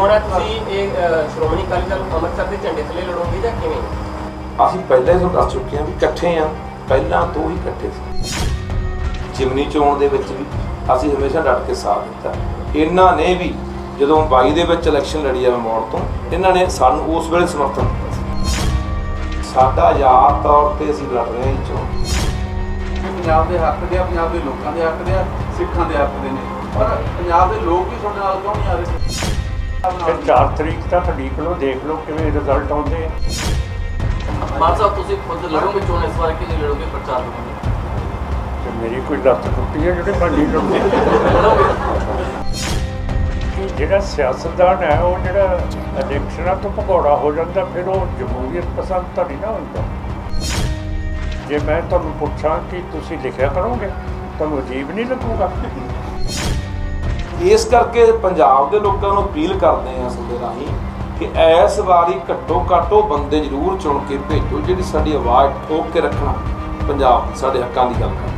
ਚੋਣ ਹੈ ਤੁਸੀਂ ਇਹ ਅ, ਸ਼੍ਰੋਮਣੀ ਅਕਾਲੀ ਦਲ ਅੰਮ੍ਰਿਤਸਰ ਦੇ ਝੰਡੇ ਥੱਲੇ ਲੜੋਗੇ ਜਾਂ ਕਿਵੇਂ? ਅਸੀਂ ਪਹਿਲਾਂ ਹੀ ਤੁਹਾਨੂੰ ਦੱਸ ਚੁੱਕੇ ਹਾਂ ਵੀ ਇਕੱਠੇ ਆ ਪਹਿਲਾਂ ਤੋਂ ਹੀ ਇਕੱਠੇ ਸੀ। ਜਿਮਨੀ ਚੋਣ ਦੇ ਵਿੱਚ ਵੀ ਅਸੀਂ ਹਮੇਸ਼ਾ ਡਟ ਕੇ ਸਾਥ ਦਿੱਤਾ। ਇਹਨਾਂ ਨੇ ਵੀ ਜਦੋਂ 22 ਦੇ ਵਿੱਚ ਇਲੈਕਸ਼ਨ ਲੜੀ ਆ ਮੋੜ ਤੋਂ ਇਹਨਾਂ ਨੇ ਸਾਨੂੰ ਉਸ ਵੇਲੇ ਸਮਰਥਨ ਦਿੱਤਾ ਸੀ। ਸਾਡਾ ਆਜ਼ਾਦ ਤੌਰ ਤੇ ਅਸੀਂ ਲੜ ਰਹੇ ਹਾਂ ਚੋਣ। ਪੰਜਾਬ ਦੇ ਹੱਕ ਦੇ ਆ ਪੰਜਾਬ ਦੇ ਲੋਕਾਂ ਦੇ ਹੱਕ ਦੇ ਆ ਸਿੱਖਾਂ ਦੇ ਹੱਕ ਦੇ ਨੇ। ਪਰ ਪੰਜਾਬ ਦੇ ਲੋਕ ਵੀ ਤੁਹਾਡੇ ਨਾਲ ਕਿਉਂ ਨਹੀਂ ਆ ਰਹੇ? ਫਿਰ 4 ਤਰੀਕ ਤੱਕ ਉਡੀਕ ਲਓ ਦੇਖ ਲਓ ਕਿਵੇਂ ਰਿਜ਼ਲਟ ਆਉਂਦੇ ਆ। ਮਾਨ ਸਾਹਿਬ ਤੁਸੀਂ ਖੁਦ ਲੜੋਗੇ ਚੋਣ ਇਸ ਵਾਰ ਕਿ ਨਹੀਂ ਲੜੋਗੇ ਪ੍ਰਚਾਰ ਕਰੋਗੇ ਤੇ ਮੇਰੀ ਕੋਈ ਲੱਤ ਟੁੱਟੀ ਹੈ ਜਿਹੜੇ ਭਾਂਡੀ ਟੁੱਟੇ ਕਿ ਜਿਹੜਾ ਸਿਆਸਤਦਾਨ ਹੈ ਉਹ ਜਿਹੜਾ ਇਲੈਕਸ਼ਨਾਂ ਤੋਂ ਭਗੌੜਾ ਹੋ ਜਾਂਦਾ ਫਿਰ ਉਹ ਜਮਹੂਰੀਅਤ ਪਸੰਦ ਤਾਂ ਨਹੀਂ ਨਾ ਹੁੰਦਾ। ਜੇ ਮੈਂ ਤੁਹਾਨੂੰ ਪੁੱਛਾਂ ਕਿ ਤੁਸੀਂ ਲਿਖਿਆ ਕਰੋਗੇ ਤੁਹਾਨੂੰ ਅਜੀਬ ਨਹੀਂ ਲੱਗੂਗਾ? ਇਸ ਕਰਕੇ ਪੰਜਾਬ ਦੇ ਲੋਕਾਂ ਨੂੰ ਅਪੀਲ ਕਰਦੇ ਹਾਂ ਅਸਲ ਦੇ ਰਾਹੀਂ ਕਿ ਇਸ ਵਾਰੀ ਘੱਟੋ ਘੱਟ ਉਹ ਬੰਦੇ ਜ਼ਰੂਰ ਚੁਣ ਕੇ ਭੇਜੋ ਜਿਹੜੀ ਸਾਡੀ ਆਵਾਜ਼ ਠੋਕ ਕੇ ਰੱਖਣਾ ਪੰਜਾਬ ਸਾਡੇ ਹੱਕਾਂ ਦੀ ਗੱਲ ਕਰ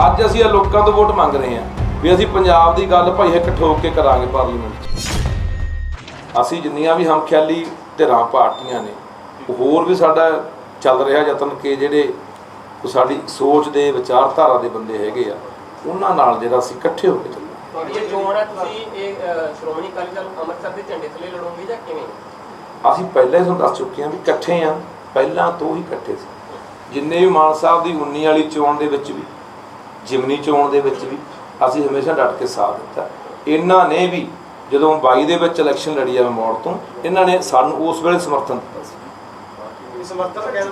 ਅੱਜ ਅਸੀਂ ਇਹ ਲੋਕਾਂ ਤੋਂ ਵੋਟ ਮੰਗ ਰਹੇ ਹਾਂ ਵੀ ਅਸੀਂ ਪੰਜਾਬ ਦੀ ਗੱਲ ਭਾਈ ਇੱਕ ਠੋਕ ਕੇ ਕਰਾਂਗੇ ਪਾਰਲੀਮੈਂਟ 'ਚ। ਅਸੀਂ ਜਿੰਨੀਆਂ ਵੀ ਹਮਖਿਆਲੀ ਧਿਰਾਂ ਪਾਰਟੀਆਂ ਨੇ ਹੋਰ ਵੀ ਸਾਡਾ ਚੱਲ ਰਿਹਾ ਯਤਨ ਕਿ ਜਿਹੜੇ ਸਾਡੀ ਸੋਚ ਦੇ ਵਿਚਾਰਧਾਰਾ ਦੇ ਬੰਦੇ ਹੈਗੇ ਆ, ਉਹਨਾਂ ਨਾਲ ਜਿਹੜਾ ਅਸੀਂ ਇਕੱਠੇ ਹੋ ਕੇ ਚੱਲਾਂਗੇ ਤੁਹਾਡੀ ਇਹ ਚੋਣ ਹੈ ਤੁਸੀਂ ਇਹ ਅ, ਸ਼੍ਰੋਮਣੀ ਅਕਾਲੀ ਦਲ ਅੰਮ੍ਰਿਤਸਰ ਦੇ ਝੰਡੇ ਥੱਲੇ ਲੜੋਗੇ ਜਾਂ ਕਿਵੇਂ? ਅਸੀਂ ਪਹਿਲਾਂ ਹੀ ਤੁਹਾਨੂੰ ਦੱਸ ਚੁੱਕੇ ਹਾਂ ਵੀ ਇਕੱਠੇ ਆ ਪਹਿਲਾਂ ਤੋਂ ਹੀ ਇਕੱਠੇ ਸੀ। ਜਿੰਨੇ ਵੀ ਮਾਨ ਸਾਹਿਬ ਦੀ 19 ਵਾਲੀ ਚੋਣ ਦੇ ਵਿੱਚ ਵੀ ਜਿਮਨੀ ਚੋਣ ਦੇ ਵਿੱਚ ਵੀ ਅਸੀਂ ਹਮੇਸ਼ਾ ਡਟ ਕੇ ਸਾਥ ਦਿੱਤਾ। ਇਹਨਾਂ ਨੇ ਵੀ ਜਦੋਂ 22 ਦੇ ਵਿੱਚ ਇਲੈਕਸ਼ਨ ਲੜੀ ਆ ਮੋੜ ਤੋਂ ਇਹਨਾਂ ਨੇ ਸਾਨੂੰ ਉਸ ਵੇਲੇ ਸਮਰਥਨ ਦਿੱਤਾ ਸੀ।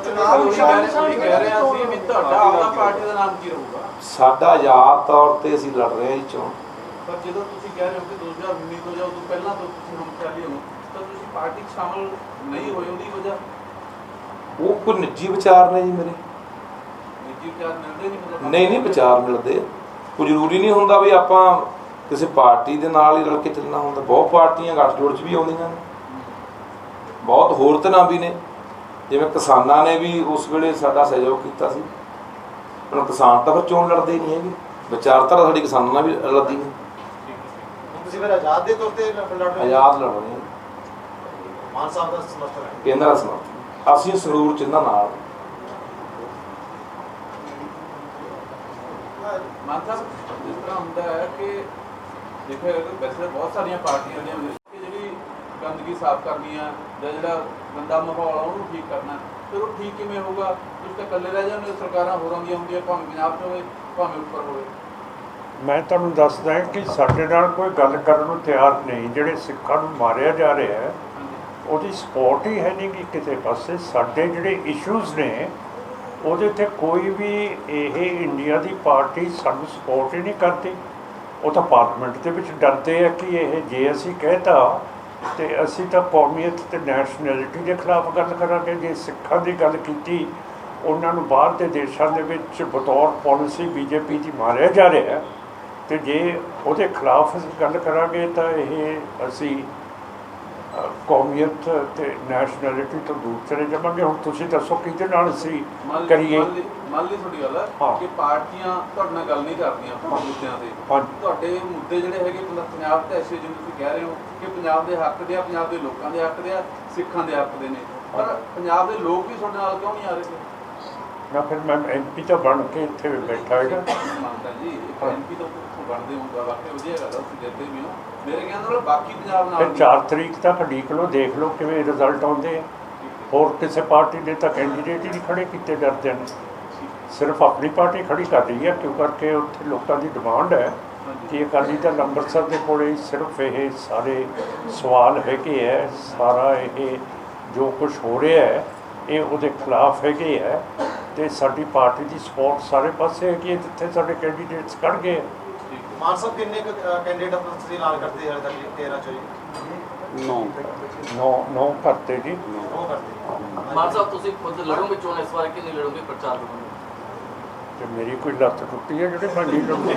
ਚੁਣਾਵ ਨਿਸ਼ਾਨ ਕਹਿ ਰਹੇ ਆ ਅਸੀਂ ਵੀ ਤੁਹਾਡਾ ਆਪਣਾ ਪਾਰਟੀ ਦਾ ਨਾਮ ਕੀ ਰਹੂਗਾ? ਸਾਡਾ ਆਜ਼ਾਦ ਤੌਰ ਤੇ ਅਸੀਂ ਲੜ ਰਹੇ ਹਾਂ ਇਹ ਚੋਣ। ਪਰ ਜਦੋਂ ਤੁਸੀਂ ਕਹਿ ਰਹੇ ਹੋ ਕਿ 2019 ਤੋਂ ਜਾਂ ਉਦੋਂ ਪਹਿਲਾਂ ਤੋਂ ਤੁਸੀਂ ਹਮ ਖਿਆਲੀ ਹੋ ਤਾਂ ਤੁਸੀਂ ਪਾਰਟੀ 'ਚ ਸ਼ਾਮਲ ਨਹੀਂ ਹੋਏ ਉਹਦੀ ਵਜ੍ਹਾ? ਉਹ ਕੋਈ ਨਿੱਜੀ ਵਿਚਾਰ ਨੇ ਜੀ ਮੇਰੇ। ਨਿੱਜੀ ਪਿਆਰ ਮਿਲਦੇ ਨਹੀਂ ਮਤਲਬ ਨਹੀਂ ਨਹੀਂ ਵਿਚਾਰ ਮਿਲਦੇ। ਕੋਈ ਜ਼ਰੂਰੀ ਨਹੀਂ ਹੁੰਦਾ ਵੀ ਆਪਾਂ ਕਿਸੇ ਪਾਰਟੀ ਦੇ ਨਾਲ ਹੀ ਰਲ ਕੇ ਚੱਲਣਾ ਹੁੰਦਾ। ਬਹੁਤ ਪਾਰਟੀਆਂ ਗੱਠਜੋੜ 'ਚ ਵੀ ਆਉਂਦੀਆਂ ਨੇ। ਬਹੁਤ ਹੋਰ ਤਰ੍ਹਾਂ ਵੀ ਨੇ। ਜਿਵੇਂ ਕਿਸਾਨਾਂ ਨੇ ਵੀ ਉਸ ਵੇਲੇ ਸਾਡਾ ਸਹਿਯੋਗ ਕੀਤਾ ਸੀ। ਹੁਣ ਕਿਸਾਨ ਤਾਂ ਫਿਰ ਚੋਣ ਲੜਦੇ ਹੀ ਨਹੀਂ ਹੈਗੇ। ਵਿਚਾਰਧਾਰਾ ਸਾਡੀ ਕਿਸਾਨਾਂ ਨਾਲ ਵੀ ਲੜਦੀ ਹੈ ਤੁਸੀਂ ਫਿਰ ਆਜ਼ਾਦ ਦੇ ਤੌਰ ਤੇ ਲੜ ਰਹੇ ਹੋ? ਆਜ਼ਾਦ ਲੜ ਰਹੇ ਹਾਂ। ਮਾਨ ਸਾਹਿਬ ਦਾ ਸਮਰਥਨ ਹੈ। ਕੇਂਦਰ ਦਾ ਸਮਰਥਨ। ਅਸੀਂ ਸਰੂਰ ਚ ਇਹਨਾਂ ਨਾਲ। ਮਾਨ ਸਾਹਿਬ ਜਿਸ ਤਰ੍ਹਾਂ ਹੁੰਦਾ ਹੈ ਕਿ ਦੇਖੋ ਵੈਸੇ ਬਹੁਤ ਸਾਰੀਆਂ ਪਾਰਟੀਆਂ ਨੇ ਕਿ ਜਿਹੜੀ ਗੰਦਗੀ ਸਾਫ਼ ਕਰਨੀ ਆ ਜਾਂ ਜਿਹੜਾ ਗੰਦਾ ਮਾਹੌਲ ਆ ਉਹਨੂੰ ਠੀਕ ਕਰਨਾ। ਫਿਰ ਉਹ ਠੀਕ ਕਿਵੇਂ ਹੋਊਗਾ? ਤੁਸੀਂ ਤਾਂ ਇਕੱਲੇ ਰਹਿ ਜਾਂਦੇ ਸਰਕਾਰਾਂ ਹੋਰਾਂ ਦੀਆਂ ਹੁੰਦੀਆਂ ਭਾਵੇਂ ਪੰਜਾਬ 'ਚ ਹੋਵੇ ਭਾਵੇਂ ਉੱਪਰ ਹੋਵੇ। ਮੈਂ ਤੁਹਾਨੂੰ ਦੱਸਦਾ ਕਿ ਸਾਡੇ ਨਾਲ ਕੋਈ ਗੱਲ ਕਰਨ ਨੂੰ ਤਿਆਰ ਨਹੀਂ, ਜਿਹੜੇ ਸਿੱਖਾਂ ਨੂੰ ਮਾਰਿਆ ਜਾ ਰਿਹਾ ਹੈ, ਉਹਦੀ ਸਪੋਰਟ ਹੀ ਹੈ ਨਹੀਂ ਕਿ ਕਿਸੇ ਪਾਸੇ। ਸਾਡੇ ਜਿਹੜੇ ਇਸ਼ੂਜ਼ ਨੇ, ਉਹਦੇ ਤੇ ਕੋਈ ਵੀ ਇਹ ਇੰਡੀਆ ਦੀ ਪਾਰਟੀ ਸਾਨੂੰ ਸਪੋਰਟ ਹੀ ਨਹੀਂ ਕਰਦੀ। ਉਹ ਤਾਂ ਪਾਰਲੀਮੈਂਟ ਦੇ ਵਿੱਚ ਡਰਦੇ ਆ ਕਿ ਇਹ ਜੇ ਅਸੀਂ ਕਹਿਤਾ ਤੇ ਅਸੀਂ ਤਾਂ ਕੌਮੀਅਤ ਤੇ ਨੈਸ਼ਨੈਲਿਟੀ ਦੇ ਖਿਲਾਫ ਗੱਲ ਕਰਾਂਗੇ। ਜੇ ਸਿੱਖਾਂ ਦੀ ਗੱਲ ਕੀਤੀ, ਉਹਨਾਂ ਨੂੰ ਬਾਹਰ ਦੇ ਦੇਸ਼ਾਂ ਦੇ ਵਿੱਚ ਬਤੌਰ ਪਾਲਿਸੀ ਬੀਜੇਪੀ ਦੀ ਮਾਰਿਆ ਜਾ ਰਿਹਾ ਹੈ ਤੇ ਜੇ ਉਹਦੇ ਖਿਲਾਫ ਅਸੀਂ ਗੱਲ ਕਰਾਂਗੇ ਤਾਂ ਇਹ ਅਸੀਂ ਕੌਮੀਅਤ ਤੇ ਨੈਸ਼ਨੈਲਿਟੀ ਤੋਂ ਦੂਰ ਚਲੇ ਜਾਵਾਂਗੇ। ਹੁਣ ਤੁਸੀਂ ਦੱਸੋ ਕਿਹਦੇ ਨਾਲ ਅਸੀਂ ਲਈ- ਕਰੀਏ? ਮੰਨ ਲਈ- ਤੁਹਾਡੀ ਗੱਲ ਹੈ। ਕਿ ਪਾਰਟੀਆਂ ਤੁਹਾਡੇ ਨਾਲ ਗੱਲ ਨਹੀਂ ਕਰਦੀਆਂ ਆਪਣੇ ਮੁੱਦਿਆਂ ਤੇ। ਤੁਹਾਡੇ ਮੁੱਦੇ ਜਿਹੜੇ ਹੈਗੇ ਪੰਜ- ਪੰਜਾਬ ਤੇ ਐਸੇ ਜਿਵੇਂ ਤੁਸੀਂ ਕਹਿ ਰਹੇ ਹੋ ਕਿ ਪੰਜਾਬ ਦੇ ਹੱਕ ਦੇ ਆ ਪੰਜਾਬ ਦੇ ਲੋਕਾਂ ਦੇ ਹੱਕ ਦੇ ਆ ਸਿੱਖਾਂ ਦੇ ਹੱਕ ਦੇ ਨੇ। ਪਰ ਪੰਜਾਬ ਦੇ ਲੋਕ ਵੀ ਤੁਹਾਡੇ ਨਾਲ ਕਿਉਂ ਨਹੀਂ ਆ ਰਹੇ ਨਾ ਫਿਰ ਮੈਂ ਐਮਪੀ ਤਾਂ ਬਣ ਕੇ ਇੱਥੇ ਬੈਠਾ ਹੈਗਾ। ਮੰਨਦਾ ਜੀ। ਐਮਪੀ ਤੋਂ ਬਣਦੇ ਹੋਊਗਾ ਵਾਕਿਆ ਵਧੀਆ ਗੱਲ ਤੁਸੀਂ ਜਿੱਤੇ ਵੀ ਹੋ। ਮੇਰੇ ਕਹਿੰਦੇ ਨਾਲ ਬਾਕੀ ਪੰਜਾਬ ਨਾਲ ਫਿਰ 4 ਤਰੀਕ ਤੱਕ ਉਡੀਕ ਲਓ ਦੇਖ ਲਓ ਕਿਵੇਂ ਰਿਜ਼ਲਟ ਆਉਂਦੇ ਆ। ਹੋਰ ਕਿਸੇ ਪਾਰਟੀ ਦੇ ਤਾਂ ਕੈਂਡੀਡੇਟ ਹੀ ਨਹੀਂ ਖੜੇ ਕੀਤੇ ਜਾਂਦੇ ਨੇ। ਸਿਰਫ ਆਪਣੀ ਪਾਰਟੀ ਖੜੀ ਕਰ ਰਹੀ ਹੈ ਕਿਉਂ ਕਰਕੇ ਉੱਥੇ ਲੋਕਾਂ ਦੀ ਡਿਮਾਂਡ ਹੈ ਕਿ ਅਕਾਲੀ ਦਲ ਅੰਮ੍ਰਿਤਸਰ ਦੇ ਕੋਲੇ ਸਿਰਫ ਇਹ ਸਾਰੇ ਸਵਾਲ ਹੈਗੇ ਹੈ ਸਾਰਾ ਇਹ ਜੋ ਕੁਝ ਹੋ ਰਿਹਾ ਹੈ ਇਹ ਉਹਦੇ ਖਿਲਾਫ ਹੈਗੇ ਹੈ ਤੇ ਸਾਡੀ ਪਾਰਟੀ ਦੀ ਸਪੋਰਟ ਸਾਰੇ ਪਾਸੇ ਹੈਗੀ ਹੈ ਜਿੱਥੇ ਸਾਡੇ ਕੈਂਡੀਡੇਟਸ ਖੜ ਗਏ ਹੈ। ਮਾਨ ਸਾਹਿਬ ਕਿੰਨੇ ਕੈਂਡੀਡੇਟ ਆਪਣਾ ਤੁਸੀਂ ਐਲਾਨ ਕਰਦੇ ਹਾਲੇ ਤੱਕ 13 ਚੋਂ ਜੀ? ਨੌ। ਨੌ ਕਰਤੇ ਜੀ। ਉਹ ਕਰਦੇ ਮਾਨ ਸਾਹਿਬ ਤੁਸੀਂ ਖੁਦ ਲੜੋਗੇ ਚੋਣ ਇਸ ਵਾਰ ਕਿ ਨਹੀਂ ਲੜੋਗੇ ਪ੍ਰਚਾਰ ਕਰੋਗੇ? ਤੇ ਮੇਰੀ ਕੋਈ ਲੱਤ ਟੁੱਟੀ ਹੈ ਜਿਹੜੇ ਭਾਂਡੀ ਟੁੱਟੇ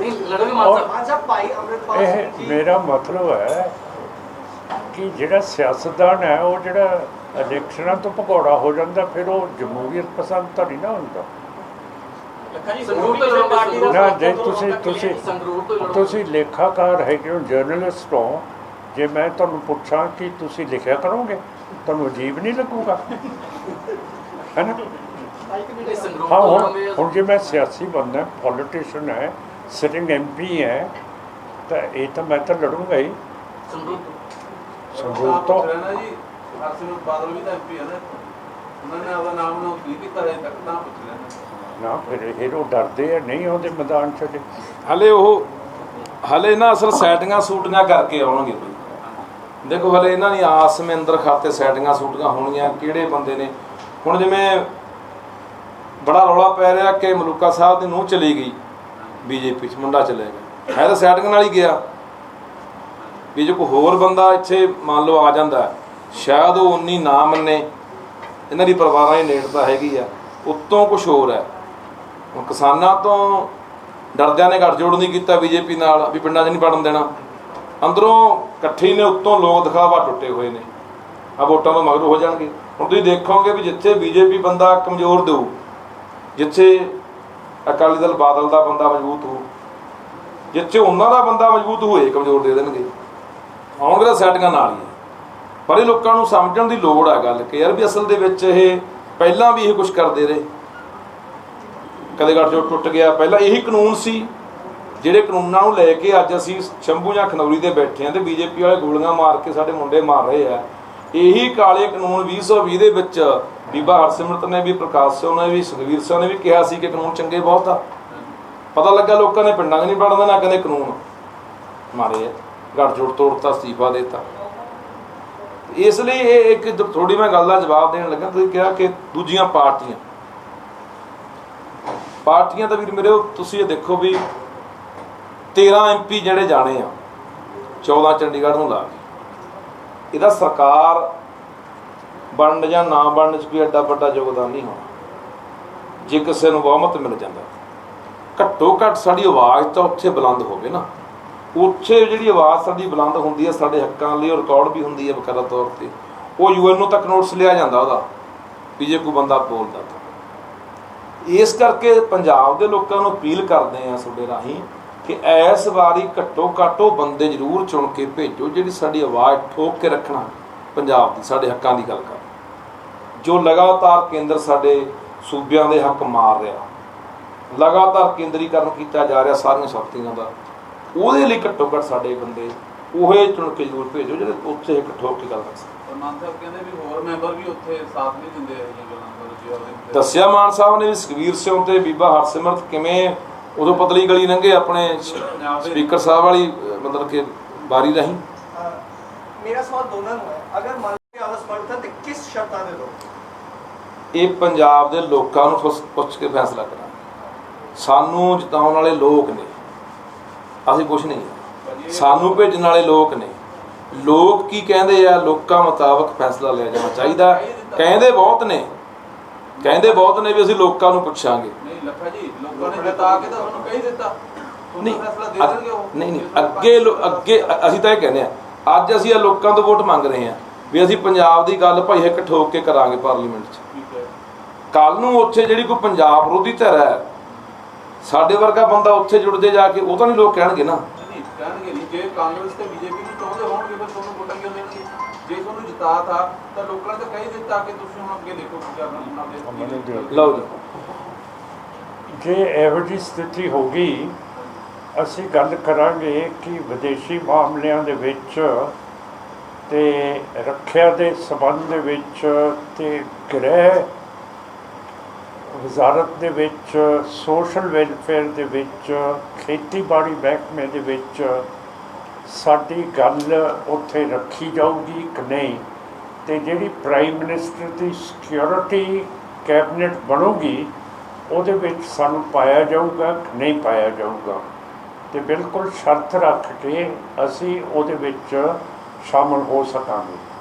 ਨਹੀਂ ਲੜੋਗੇ ਮਾਨ ਸਾਹਿਬ? ਮਾਨ ਸਾਹਿਬ ਭਾਈ ਅੰਮ੍ਰਿਤਪਾਲ ਇਹ ਮੇਰਾ ਮਤਲਬ ਹੈ ਕਿ ਜਿਹੜਾ ਸਿਆਸਤਦਾਨ ਹੈ ਉਹ ਜਿਹੜਾ ਇਲੈਕਸ਼ਨਾਂ ਤੋਂ ਭਗੌੜਾ ਹੋ ਜਾਂਦਾ ਫਿਰ ਉਹ ਜਮਹੂਰੀਅਤ ਪਸੰਦ ਤਾਂ ਨਹੀਂ ਨਾ ਹੁੰਦਾ। ਨਾ ਜੇ ਤੁਸੀਂ ਤੁਸੀਂ ਤੁਸੀਂ ਲੇਖਾਕਾਰ ਹੈਗੇ ਹੋ ਜਰਨਲਿਸਟ ਹੋ ਜੇ ਮੈਂ ਤੁਹਾਨੂੰ ਪੁੱਛਾਂ ਕਿ ਤੁਸੀਂ ਲਿਖਿਆ ਕਰੋਗੇ ਤੁਹਾਨੂੰ ਅਜੀਬ ਨਹੀਂ ਲੱਗੂਗਾ? ਹੈ ਨਾ? ਹਾਂ ਹੁਣ ਹੁਣ ਜੇ ਮੈਂ ਸਿਆਸੀ ਬੰਦਾ ਪੋਲੀਟੀਸ਼ੀਅਨ ਹੈ ਸਿਟਿੰਗ ਐਮਪੀ ਹੈ ਤਾਂ ਇਹ ਤਾਂ ਮੈਂ ਤਾਂ ਲੜੂੰਗਾ ਹੀ। ਸੰਗਰੂਰ ਤੋਂ। ਸੰਗਰੂਰ ਤਾਂ ਤੋਂ ਪੁੱਛ ਰਿਹਾ ਨਾ ਜੀ ਹਰਸਿਮਰਤ ਬਾਦਲ ਵੀ ਤਾਂ ਐਮਪੀ ਹੈ ਨਾ ਉਹਨਾਂ ਨੇ ਆਪਦਾ ਨਾਮ ਨਾ ਕੀ ਕੀਤਾ ਹਜੇ ਤੱਕ ਤਾਂ ਪੁੱਛ ਰਿਹਾ ਨਾ, ਫਿਰ ਇਹ ਉਹ ਡਰਦੇ ਆ, ਨਹੀਂ ਆਉਂਦੇ ਮੈਦਾਨ 'ਚ ਹਲੇ ਉਹ, ਹਲੇ ਨਾ ਅਸਲ ਸੈਟਿੰਗਾਂ ਸੂਟੀਆਂ ਕਰਕੇ ਆਉਣਗੇ ਬਈ। ਦੇਖੋ, ਹਲੇ ਇਹਨਾਂ ਦੀ ਆਸ ਮੇ ਅੰਦਰ ਖਾਤੇ ਸੈਟਿੰਗਾਂ ਸੂਟੀਆਂ ਹੋਣਗੀਆਂ, ਕਿਹੜੇ ਬੰਦੇ ਨੇ। ਹੁਣ ਜਿਵੇਂ ਬੜਾ ਰੌਲਾ ਪੈ ਰਿਹਾ ਕਿ ਮਲੂਕਾ ਸਾਹਿਬ ਦੀ ਨੂੰਹ ਚਲੀ ਗਈ, ਬੀਜੇਪੀ ਚ, ਮੁੰਡਾ ਚਲੇ ਗਿਆ। ਹੈ ਤਾਂ ਸੈਟਿੰਗ ਨਾਲ ਹੀ ਗਿਆ। ਵੀ ਜੇ ਕੋਈ ਹੋਰ ਬੰਦਾ ਇੱਥੇ ਮੰਨ ਲਓ ਆ ਜਾਂਦਾ, ਸ਼ਾਇਦ ਉਹ ਉਨੀ ਨਾ ਮੰਨੇ। ਇਹਨਾਂ ਦੀ ਪਰਿਵਾਰਾਂ ਦੀ ਨੇੜਤਾ ਹੈਗੀ ਆ। ਉੱਤੋਂ ਕੁਝ ਹੋਰ ਹੈ। ਹੁਣ ਕਿਸਾਨਾਂ ਤੋਂ ਡਰਦਿਆਂ ਨੇ ਗੱਠਜੋੜ ਨਹੀਂ ਕੀਤਾ ਬੀਜੇਪੀ ਨਾਲ, ਵੀ ਪਿੰਡਾਂ 'ਚ ਨਹੀਂ ਵੜਨ ਦੇਣਾ। ਅੰਦਰੋਂ ਇਕੱਠੇ ਨੇ, ਉੱਤੋਂ ਲੋਕ ਦਿਖਾਵਾ ਟੁੱਟੇ ਹੋਏ ਨੇ। ਆ ਵੋਟਾਂ ਤੋਂ ਮਗਰ ਹੋ ਜਾਣਗੇ। ਹੁਣ ਤੁਸੀਂ ਦੇਖੋਗੇ ਵੀ ਜਿੱਥੇ ਬੀਜੇਪੀ ਬੰਦਾ ਕਮਜ਼ੋਰ ਦੇਊ, ਜਿੱਥੇ ਅਕਾਲੀ ਦਲ ਬਾਦਲ ਦਾ ਬੰਦਾ ਮਜ਼ਬੂਤ ਹੋਊ, ਜਿੱਥੇ ਉਹਨਾਂ ਦਾ ਬੰਦਾ ਮਜ਼ਬੂਤ ਹੋਏ ਕਮਜ਼ੋਰ ਦੇ ਦੇਣਗੇ। ਆਉਣਗੇ ਤਾਂ ਸੈਟਿੰਗਾਂ ਨਾਲ ਹੀ ਹੈ। ਪਰ ਇਹ ਲੋਕਾਂ ਨੂੰ ਸਮਝਣ ਦੀ ਲੋੜ ਆ ਗੱਲ ਕਿ ਯਾਰ ਵੀ ਅਸਲ ਦੇ ਵਿੱਚ ਇਹ ਪਹਿਲਾਂ ਵੀ ਇਹ ਕੁਝ ਕਰਦੇ ਰਹੇ। ਕਦੇ ਗੱਠਜੋੜ ਟੁੱਟ ਗਿਆ। ਪਹਿਲਾਂ ਇਹੀ ਕਾਨੂੰਨ ਸੀ, ਜਿਹੜੇ ਕਾਨੂੰਨਾਂ ਨੂੰ ਲੈ ਕੇ ਅੱਜ ਅਸੀਂ ਸ਼ੰਭੂ ਜਾਂ ਖਨੌਰੀ ਦੇ ਬੈਠੇ ਆ ਤੇ ਬੀਜੇਪੀ ਵਾਲੇ ਗੋਲੀਆਂ ਮਾਰ ਕੇ ਸਾਡੇ ਮੁੰਡੇ ਮਾਰ ਰਹੇ ਆ। ਇਹੀ ਕਾਲੇ ਕਾਨੂੰਨ 2020 ਦੇ ਵਿੱਚ ਬੀਬਾ ਹਰਸਿਮਰਤ ਨੇ ਵੀ, ਪ੍ਰਕਾਸ਼ ਸਿੰਘ ਨੇ ਵੀ, ਸੁਖਵੀਰ ਸਿੰਘ ਨੇ ਵੀ ਕਿਹਾ ਸੀ ਕਿ ਕਾਨੂੰਨ ਚੰਗੇ ਬਹੁਤ ਆ। ਪਤਾ ਲੱਗਾ ਲੋਕਾਂ ਨੇ ਪਿੰਡਾਂ 'ਚ ਨਹੀਂ ਵੜਨ ਨਾ ਕਹਿੰਦੇ ਕਾਨੂੰਨ ਮਾਰੇ ਆ। ਗੱਠਜੋੜ ਤੋੜਤਾ, ਅਸਤੀਫਾ ਦੇਤਾ। ਇਸ ਲਈ ਇਹ ਇੱਕ ਥੋੜੀ ਮੈਂ ਗੱਲ ਦਾ ਜਵਾਬ ਦੇਣ ਲੱਗਾ, ਤੁਸੀਂ ਕਿਹਾ ਕਿ ਦੂਜੀਆਂ ਪਾਰਟੀਆਂ ਪਾਰਟੀਆਂ ਦਾ ਵੀਰ ਮੇਰੇ ਤੁਸੀਂ ਇਹ ਦੇਖੋ ਵੀ 13 ਐਮਪੀ ਜਿਹੜੇ ਜਾਣੇ ਆ 14 ਚੰਡੀਗੜ੍ਹ ਨੂੰ ਲਾ ਕੇ। ਇਹਦਾ ਸਰਕਾਰ ਬਣਨ ਜਾਂ ਨਾ ਬਣਨ ਚ ਕੋਈ ਐਡਾ ਵੱਡਾ ਯੋਗਦਾਨ ਨਹੀਂ ਹੋਣਾ। ਜੇ ਕਿਸੇ ਨੂੰ ਬਹੁਮਤ ਮਿਲ ਜਾਂਦਾ, ਘੱਟੋ ਘੱਟ ਸਾਡੀ ਆਵਾਜ਼ ਤਾਂ ਉੱਥੇ ਬੁਲੰਦ ਹੋਵੇ ਨਾ। ਉੱਥੇ ਜਿਹੜੀ ਆਵਾਜ਼ ਸਾਡੀ ਬੁਲੰਦ ਹੁੰਦੀ ਹੈ, ਸਾਡੇ ਹੱਕਾਂ ਲਈ ਉਹ ਰਿਕਾਰਡ ਵੀ ਹੁੰਦੀ ਹੈ ਬਕਾਇਦਾ ਤੌਰ ਤੇ। ਉਹ ਯੂਐਨ ਨੂੰ ਤੱਕ ਨੋਟਿਸ ਲਿਆ ਜਾਂਦਾ ਉਹਦਾ, ਵੀ ਜੇ ਕੋਈ ਬੰਦਾ ਬੋਲਦਾ ਤਾਂ। ਇਸ ਕਰਕੇ ਪੰਜਾਬ ਦੇ ਲੋਕਾਂ ਨੂੰ ਅਪੀਲ ਕਰਦੇ ਆ ਤੁਹਾਡੇ ਰਾਹੀਂ ਕਿ ਇਸ ਵਾਰੀ ਘੱਟੋ ਘੱਟ ਉਹ ਬੰਦੇ ਜ਼ਰੂਰ ਚੁਣ ਕੇ ਭੇਜੋ ਜਿਹੜੀ ਸਾਡੀ ਆਵਾਜ਼ ਠੋਕ ਕੇ ਰੱਖਣਾ ਪੰਜਾਬ ਦੀ, ਸਾਡੇ ਹੱਕਾਂ ਦੀ ਗੱਲ ਕਰ। ਜੋ ਲਗਾਤਾਰ ਕੇਂਦਰ ਸਾਡੇ ਸੂਬਿਆਂ ਦੇ ਹੱਕ ਮਾਰ ਰਿਹਾ, ਲਗਾਤਾਰ ਕੇਂਦਰੀਕਰਨ ਕੀਤਾ ਜਾ ਰਿਹਾ ਸਾਰੀਆਂ ਸ਼ਕਤੀਆਂ ਦਾ, ਉਹਦੇ ਲਈ ਘੱਟੋ ਘੱਟ ਸਾਡੇ ਬੰਦੇ ਉਹੇ ਚੁਣ ਕੇ ਜ਼ਰੂਰ ਭੇਜੋ ਜਿਹੜੇ ਉੱਥੇ ਇੱਕ ਠੋਕ ਕੇ ਗੱਲ ਕਰ ਸਕਣ। ਪਰ ਸਾਹਿਬ ਕਹਿੰਦੇ ਵੀ ਹੋਰ ਮੈਂਬਰ ਵੀ ਉੱਥੇ ਸਾਥ ਨਹੀਂ ਦਿੰਦੇ ਇਹ ਗੱਲਾਂ। ਦੱਸਿਆ ਮਾਨ ਸਾਹਿਬ ਨੇ ਵੀ ਸੁਖਵੀਰ ਸਿੰਘ ਤੇ ਬੀਬਾ ਹਰਸਿਮਰਤ ਕਿਵੇਂ ਉਦੋਂ ਪਤਲੀ ਗਲੀ ਲੰਘੇ ਆਪਣੇ ਸਪੀਕਰ ਸਾਹਿਬ ਵਾਲੀ ਮਤਲਬ ਕਿ ਬਾਰੀ ਰਾਹੀਂ? ਮੇਰਾ ਸਵਾਲ ਦੋਨਾਂ ਨੂੰ ਹੈ। ਅਗਰ ਮੰਨ ਲਓ ਕਿ ਆਦਰਸ਼ ਸਮਰਥਨ ਤੇ ਕਿਸ ਸ਼ਰਤਾਂ ਦੇ ਦੋ ਇਹ ਪੰਜਾਬ ਦੇ ਲੋਕਾਂ ਨੂੰ ਪੁੱਛ- ਕੇ ਫੈਸਲਾ ਕਰਾਂਗੇ। ਸਾਨੂੰ ਜਿਤਾਉਣ ਵਾਲੇ ਲੋਕ ਨੇ। ਅਸੀਂ ਕੁਝ ਨਹੀਂ। ਸਾਨੂੰ ਭੇਜਣ ਵਾਲੇ ਲੋਕ ਨੇ। ਲੋਕ ਕੀ ਕਹਿੰਦੇ ਆ? ਲੋਕਾਂ ਮੁਤਾਬਕ ਫੈਸਲਾ ਲਿਆ ਜਾਣਾ ਚਾਹੀਦਾ। ਕਹਿੰਦੇ ਬਹੁਤ ਨੇ। ਕਹਿੰਦੇ ਬਹੁਤ ਨੇ ਵੀ ਅਸੀਂ ਲੋਕਾਂ ਨੂੰ ਪੁੱਛਾਂਗੇ। ਨਹੀਂ ਲੱਖਾ ਜੀ ਲੋਕਾਂ ਨੇ ਜਿਤਾ ਕੇ ਤਾਂ ਤੁਹਾਨੂੰ ਕਹੀ ਦਿੱਤਾ। ਨਹੀਂ ਤੁਹਾਨੂੰ ਫੈਸਲਾ ਦੇ ਅੱਗ- ਦੇਣਗੇ ਉਹ। ਨਹੀਂ ਨਹੀਂ ਅੱਗੇ ਅੱਗੇ ਅਸੀਂ ਤਾਂ ਇਹ ਕਹਿੰਦੇ ਆ ਅੱਜ ਅਸੀਂ ਇਹ ਲੋਕਾਂ ਤੋਂ ਵੋਟ ਮੰਗ ਰਹੇ ਹਾਂ ਵੀ ਅਸੀਂ ਪੰਜਾਬ ਦੀ ਗੱਲ ਭਾਈ ਇੱਕ ਠੋਕ ਕੇ ਕਰਾਂਗੇ ਪਾਰਲੀਮੈਂਟ 'ਚ। ਠੀਕ ਹੈ। ਕੱਲ ਨੂੰ ਉੱਥੇ ਜਿਹੜੀ ਕੋਈ ਪੰਜਾਬ ਵਿਰੋਧੀ ਧਿਰ ਹੈ ਸਾਡੇ ਵਰਗਾ ਬੰਦਾ ਉੱਥੇ ਜੁੜ ਜੇ ਜਾ ਕੇ ਉਹ ਤਾਂ ਨਹੀਂ ਲੋਕ ਕਹਿਣਗੇ ਨਾ। ਨਹੀਂ ਕਹਿਣਗੇ ਨਹੀਂ ਜੇ ਕਾਂਗਰਸ ਤੇ ਬੀਜੇਪੀ ਨੂੰ ਚਾਹੁੰਦੇ ਹੋਣਗੇ ਫਿਰ ਤੁਹਾਨੂੰ ਵੋਟਾਂ ਕਿਉਂ ਦੇਣਗੇ? ਜੇ ਤੁਹਾਨੂੰ ਜਿਤਾ ਤਾ ਤਾਂ ਲੋਕਾਂ ਨੇ ਤਾਂ ਕਹੀ ਦਿੱਤਾ ਕਿ ਤੁਸੀਂ ਹੁਣ ਅੱਗੇ ਦੇਖੋ ਕੀ ਕਰਨਾ ਉਹਨਾਂ ਮੈਨੂੰ ਦੇ ਦਿਓ। ਲਓ ਜੀ ਜੇ ਇਹੋ ਜਿਹੀ ਸਥਿਤੀ ਹੋ ਗਈ ਅਸੀਂ ਗੱਲ ਕਰਾਂਗੇ ਕਿ ਵਿਦੇਸ਼ੀ ਮਾਮਲਿਆਂ ਦੇ ਵਿੱਚ ਤੇ ਰੱਖਿਆ ਦੇ ਸਬੰਧ ਦੇ ਵਿੱਚ ਤੇ ਗ੍ਰਹਿ ਵਜ਼ਾਰਤ ਦੇ ਵਿੱਚ ਸੋਸ਼ਲ ਵੈਲਫੇਅਰ ਦੇ ਵਿੱਚ ਖੇਤੀਬਾੜੀ ਮਹਿਕਮੇ ਦੇ ਵਿੱਚ ਸਾਡੀ ਗੱਲ ਉੱਥੇ ਰੱਖੀ ਜਾਊਗੀ ਕਿ ਨਹੀਂ? ਤੇ ਜਿਹੜੀ ਪ੍ਰਾਈਮ ਮਿਨਿਸਟਰ ਦੀ ਸਿਕਿਉਰਿਟੀ ਕੈਬਨਿਟ ਬਣੂਗੀ, ਉਹਦੇ ਵਿੱਚ ਸਾਨੂੰ ਪਾਇਆ ਜਾਊਗਾ ਕਿ ਨਹੀਂ ਪਾਇਆ ਜਾਊਗਾ? ਤੇ ਬਿਲਕੁਲ ਸ਼ਰਤ ਰੱਖ ਕੇ ਅਸੀਂ ਉਹਦੇ ਵਿੱਚ ਸ਼ਾਮਲ ਹੋ ਸਕਾਂਗੇ।